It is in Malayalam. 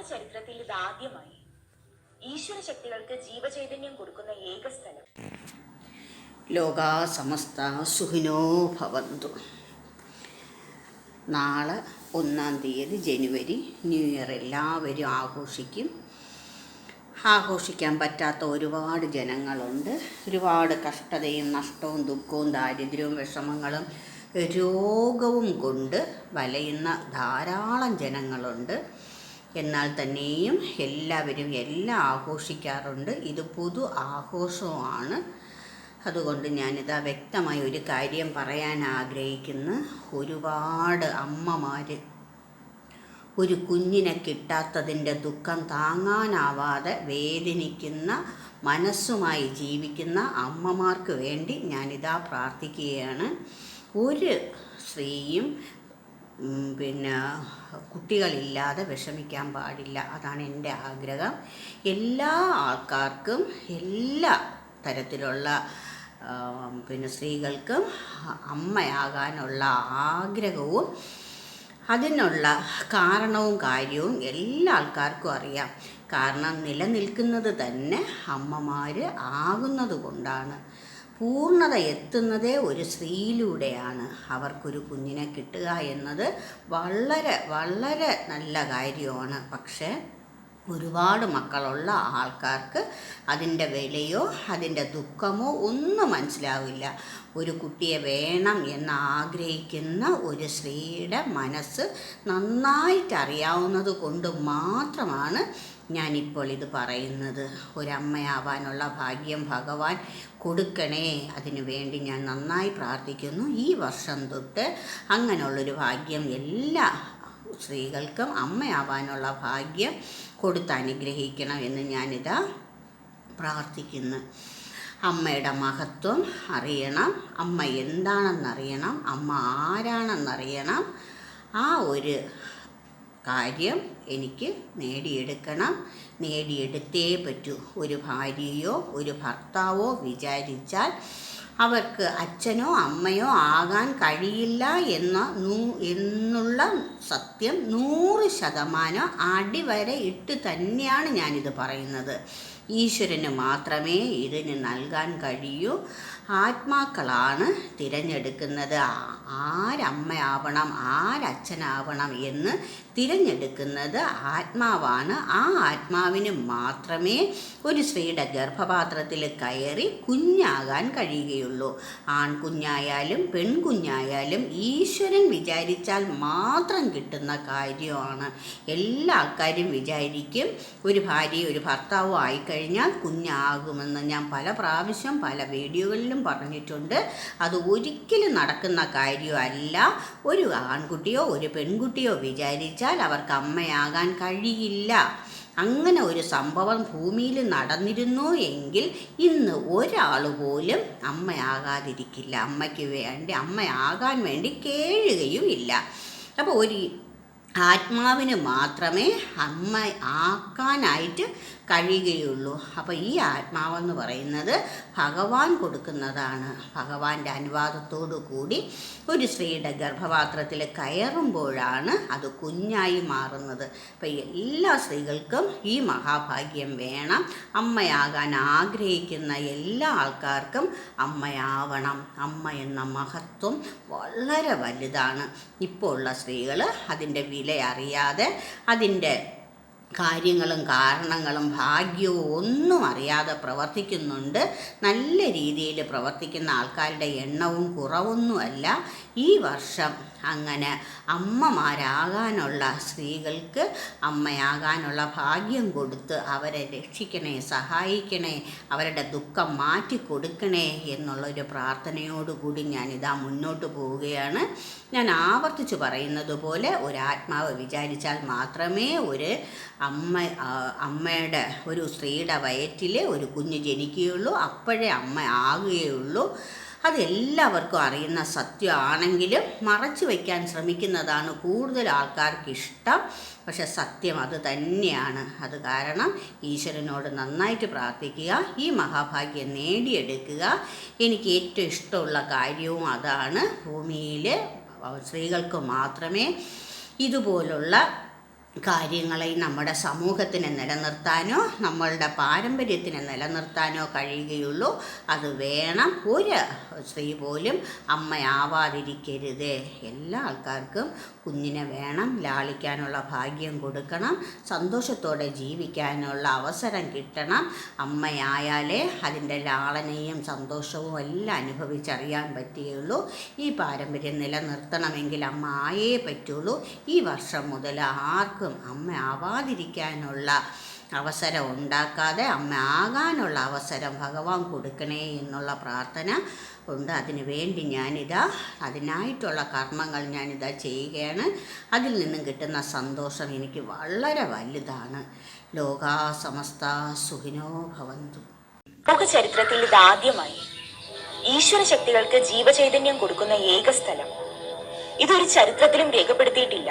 ലോക ചരിത്രത്തിൽ ഇത് ആദ്യമായി. ഈശ്വര ശക്തികൾക്ക് ജീവചൈതന്യം കൊടുക്കുന്ന ഏക സ്ഥലം. ലോകാ സമസ്ത സുഹിനോ ഭവന്തു. നാളെ ഒന്നാം തീയതി ജനുവരി ന്യൂ ഇയർ എല്ലാവരും ആഘോഷിക്കും. ആഘോഷിക്കാൻ പറ്റാത്ത ഒരുപാട് ജനങ്ങളുണ്ട്. ഒരുപാട് കഷ്ടതയും നഷ്ടവും ദുഃഖവും ദാരിദ്ര്യവും വിഷമങ്ങളും രോഗവും കൊണ്ട് വലയുന്ന ധാരാളം ജനങ്ങളുണ്ട്. എന്നാൽ തന്നെയും എല്ലാവരും എല്ലാം ആഘോഷിക്കാറുണ്ട്. ഇത് പൊതു ആഘോഷവുമാണ്. അതുകൊണ്ട് ഞാനിതാ വ്യക്തമായി ഒരു കാര്യം പറയാൻ ആഗ്രഹിക്കുന്നു. ഒരുപാട് അമ്മമാർ ഒരു കുഞ്ഞിനെ കിട്ടാത്തതിന്റെ ദുഃഖം താങ്ങാനാവാതെ വേദനിക്കുന്ന മനസ്സുമായി ജീവിക്കുന്ന അമ്മമാർക്ക് വേണ്ടി ഞാനിതാ പ്രാർത്ഥിക്കുകയാണ്. ഒരു സ്ത്രീയും പിന്നെ കുട്ടികളില്ലാതെ വിഷമിക്കാൻ പാടില്ല. അതാണ് എന്റെ ആഗ്രഹം. എല്ലാ ആൾക്കാർക്കും എല്ലാ തരത്തിലുള്ള പിന്നെ സ്ത്രീകൾക്കും അമ്മയാകാനുള്ള ആഗ്രഹവും അതിനുള്ള കാരണവും കാര്യവും എല്ലാ ആൾക്കാർക്കും അറിയാം. കാരണം നിലനിൽക്കുന്നത് തന്നെ അമ്മമാർ ആകുന്നത് കൊണ്ടാണ്. പൂർണത എത്തുന്നതേ ഒരു സ്ത്രീയിലൂടെയാണ് അവർക്കൊരു കുഞ്ഞിനെ കിട്ടുക എന്നത് വളരെ വളരെ നല്ല കാര്യമാണ്. പക്ഷേ ഒരുപാട് മക്കളുള്ള ആൾക്കാർക്ക് അതിന്റെ വിലയോ അതിന്റെ ദുഃഖമോ ഒന്നും മനസ്സിലാവില്ല. ഒരു കുട്ടിയെ വേണം എന്ന് ആഗ്രഹിക്കുന്ന ഒരു സ്ത്രീയുടെ മനസ്സ് നന്നായിട്ട് അറിയാവുന്നത് കൊണ്ട് മാത്രമാണ് ഞാനിപ്പോൾ ഇത് പറയുന്നത് ഒരമ്മയാവാനുള്ള ഭാഗ്യം ഭഗവാൻ കൊടുക്കണേ. അതിനു വേണ്ടി ഞാൻ നന്നായി പ്രാർത്ഥിക്കുന്നു. ഈ വർഷം തൊട്ട് അങ്ങനെയുള്ളൊരു ഭാഗ്യം എല്ലാ സ്ത്രീകൾക്കും അമ്മയാവാനുള്ള ഭാഗ്യം കൊടുത്ത് അനുഗ്രഹിക്കണം എന്ന് ഞാനിതാ പ്രാർത്ഥിക്കുന്നു. അമ്മയുടെ മഹത്വം അറിയണം. അമ്മ എന്താണെന്നറിയണം. അമ്മ ആരാണെന്നറിയണം. ആ ഒരു കാര്യം എനിക്ക് നേടിയെടുക്കണം. നേടിയെടുത്തേ പറ്റൂ. ഒരു ഭാര്യയോ ഒരു ഭർത്താവോ വിചാരിച്ചാൽ അവർക്ക് അച്ഛനോ അമ്മയോ ആകാൻ കഴിയില്ല എന്ന നൂ എന്നുള്ള സത്യം നൂറ് ശതമാനം അടിവരെ ഇട്ട് തന്നെയാണ് ഞാനിത് പറയുന്നത്. ഈശ്വരന് മാത്രമേ ഇതിന് നൽകാൻ കഴിയൂ. ആത്മാക്കളാണ് തിരഞ്ഞെടുക്കുന്നത്. ആരമ്മയാവണം ആരച്ഛനാവണം എന്ന് തിരഞ്ഞെടുക്കുന്നത് ആത്മാവാണ്. ആ ആത്മാവിന് മാത്രമേ ഒരു സ്ത്രീയുടെ ഗർഭപാത്രത്തിൽ കയറി കുഞ്ഞാകാൻ കഴിയുകയുള്ളൂ. ആൺകുഞ്ഞായാലും പെൺകുഞ്ഞായാലും ഈശ്വരൻ വിചാരിച്ചാൽ മാത്രം കിട്ടുന്ന കാര്യമാണ്. എല്ലാ ആൾക്കാരും വിചാരിക്കും ഒരു ഭാര്യ ഒരു ഭർത്താവും ആയിക്കഴിഞ്ഞാൽ കുഞ്ഞാകുമെന്ന്. ഞാൻ പല പ്രാവശ്യം പല വീഡിയോകളിലും പറഞ്ഞിട്ടുണ്ട്. അത് ഒരിക്കലും നടക്കുന്ന കാര്യമല്ല. ഒരു ആൺകുട്ടിയോ ഒരു പെൺകുട്ടിയോ വിചാരിച്ചാൽ അവർക്ക് അമ്മയാകാൻ കഴിയില്ല. അങ്ങനെ ഒരു സംഭവം ഭൂമിയിൽ നടന്നിരുന്നു എങ്കിൽ ഇന്ന് ഒരാൾ പോലും അമ്മയാകാതിരിക്കില്ല. അമ്മയ്ക്ക് വേണ്ടി അമ്മയാകാൻ വേണ്ടി കേഴുകയും ഇല്ല. അപ്പോൾ ഒരു ആത്മാവിന് മാത്രമേ അമ്മ ആക്കാനായിട്ട് കഴിയുകയുള്ളൂ. അപ്പോൾ ഈ ആത്മാവെന്ന് പറയുന്നത് ഭഗവാൻ കൊടുക്കുന്നതാണ്. ഭഗവാന്റെ അനുവാദത്തോടു കൂടി ഒരു സ്ത്രീയുടെ ഗർഭപാത്രത്തിൽ കയറുമ്പോഴാണ് അത് കുഞ്ഞായി മാറുന്നത്. അപ്പോൾ എല്ലാ സ്ത്രീകൾക്കും ഈ മഹാഭാഗ്യം വേണം. അമ്മയാകാൻ ആഗ്രഹിക്കുന്ന എല്ലാ ആൾക്കാർക്കും അമ്മയാവണം. അമ്മ എന്ന മഹത്വം വളരെ വലുതാണ്. ഇപ്പോൾ ഉള്ള സ്ത്രീകൾ അതിന്റെ വില അറിയാതെ അതിന്റെ കാര്യങ്ങളും കാരണങ്ങളും ഭാഗ്യവും ഒന്നും അറിയാതെ പ്രവർത്തിക്കുന്നുണ്ട്. നല്ല രീതിയിൽ പ്രവർത്തിക്കുന്ന ആൾക്കാരുടെ എണ്ണവും കുറവൊന്നുമല്ല. ഈ വർഷം അങ്ങനെ അമ്മമാരാകാനുള്ള സ്ത്രീകൾക്ക് അമ്മയാകാനുള്ള ഭാഗ്യം കൊടുത്ത് അവരെ രക്ഷിക്കണേ സഹായിക്കണേ അവരുടെ ദുഃഖം മാറ്റി കൊടുക്കണേ എന്നുള്ളൊരു പ്രാർത്ഥനയോടുകൂടി ഞാനിതാ മുന്നോട്ട് പോവുകയാണ്. ഞാൻ ആവർത്തിച്ച് പറയുന്നത് പോലെ ഒരാത്മാവ് വിചാരിച്ചാൽ മാത്രമേ ഒരു അമ്മ അമ്മയുടെ ഒരു സ്ത്രീയുടെ വയറ്റിൽ ഒരു കുഞ്ഞ് ജനിക്കുകയുള്ളൂ. അപ്പോഴേ അമ്മ ആകുകയുള്ളൂ. അതെല്ലാവർക്കും അറിയുന്ന സത്യമാണെങ്കിലും മറച്ചു വയ്ക്കാൻ ശ്രമിക്കുന്നതാണ് കൂടുതൽ ആൾക്കാർക്ക് ഇഷ്ടം പക്ഷെ സത്യം അത് തന്നെയാണ്. അത് കാരണം ഈശ്വരനോട് നന്നായിട്ട് പ്രാർത്ഥിക്കുക ഈ മഹാഭാഗ്യം നേടിയെടുക്കുക. എനിക്ക് ഏറ്റവും ഇഷ്ടമുള്ള കാര്യവും അതാണ് ഭൂമിയിൽ സ്ത്രീകൾക്ക് മാത്രമേ ഇതുപോലുള്ള കാര്യങ്ങളെ നമ്മുടെ സമൂഹത്തിനെ നിലനിർത്താനോ നമ്മളുടെ പാരമ്പര്യത്തിനെ നിലനിർത്താനോ കഴിയുകയുള്ളൂ. അത് വേണം ഒരു സ്ത്രീ പോലും അമ്മയാവാതിരിക്കരുത്. എല്ലാ ആൾക്കാർക്കും കുഞ്ഞിനെ വേണം ലാളിക്കാനുള്ള ഭാഗ്യം കൊടുക്കണം സന്തോഷത്തോടെ ജീവിക്കാനുള്ള അവസരം കിട്ടണം. അമ്മയായാലേ അതിന്റെ ലാളനയും സന്തോഷവും എല്ലാം അനുഭവിച്ചറിയാൻ പറ്റുകയുള്ളൂ. ഈ പാരമ്പര്യം നിലനിർത്തണമെങ്കിൽ അമ്മ ആയേ പറ്റുള്ളൂ. ഈ വർഷം മുതൽ ആർക്കും അമ്മ ആവാതിരിക്കാനുള്ള അവസരം ഉണ്ടാക്കാതെ അമ്മ ആകാനുള്ള അവസരം ഭഗവാൻ കൊടുക്കണേ എന്നുള്ള പ്രാർത്ഥന ഉണ്ട്. അതിനു വേണ്ടി ഞാനിതാ അതിനായിട്ടുള്ള കർമ്മങ്ങൾ ഞാനിതാ ചെയ്യുകയാണ്. അതിൽ നിന്നും കിട്ടുന്ന സന്തോഷം എനിക്ക് വളരെ വലുതാണ്. ലോകാ സമസ്ത സുഖിനോ ഭവന്തു. ചരിത്രത്തിൽ ഇതാദ്യമായി ഈശ്വര ശക്തികൾക്ക് ജീവചൈതന്യം കൊടുക്കുന്ന ഏക സ്ഥലം. ഇതൊരു ചരിത്രത്തിലും രേഖപ്പെടുത്തിയിട്ടില്ല.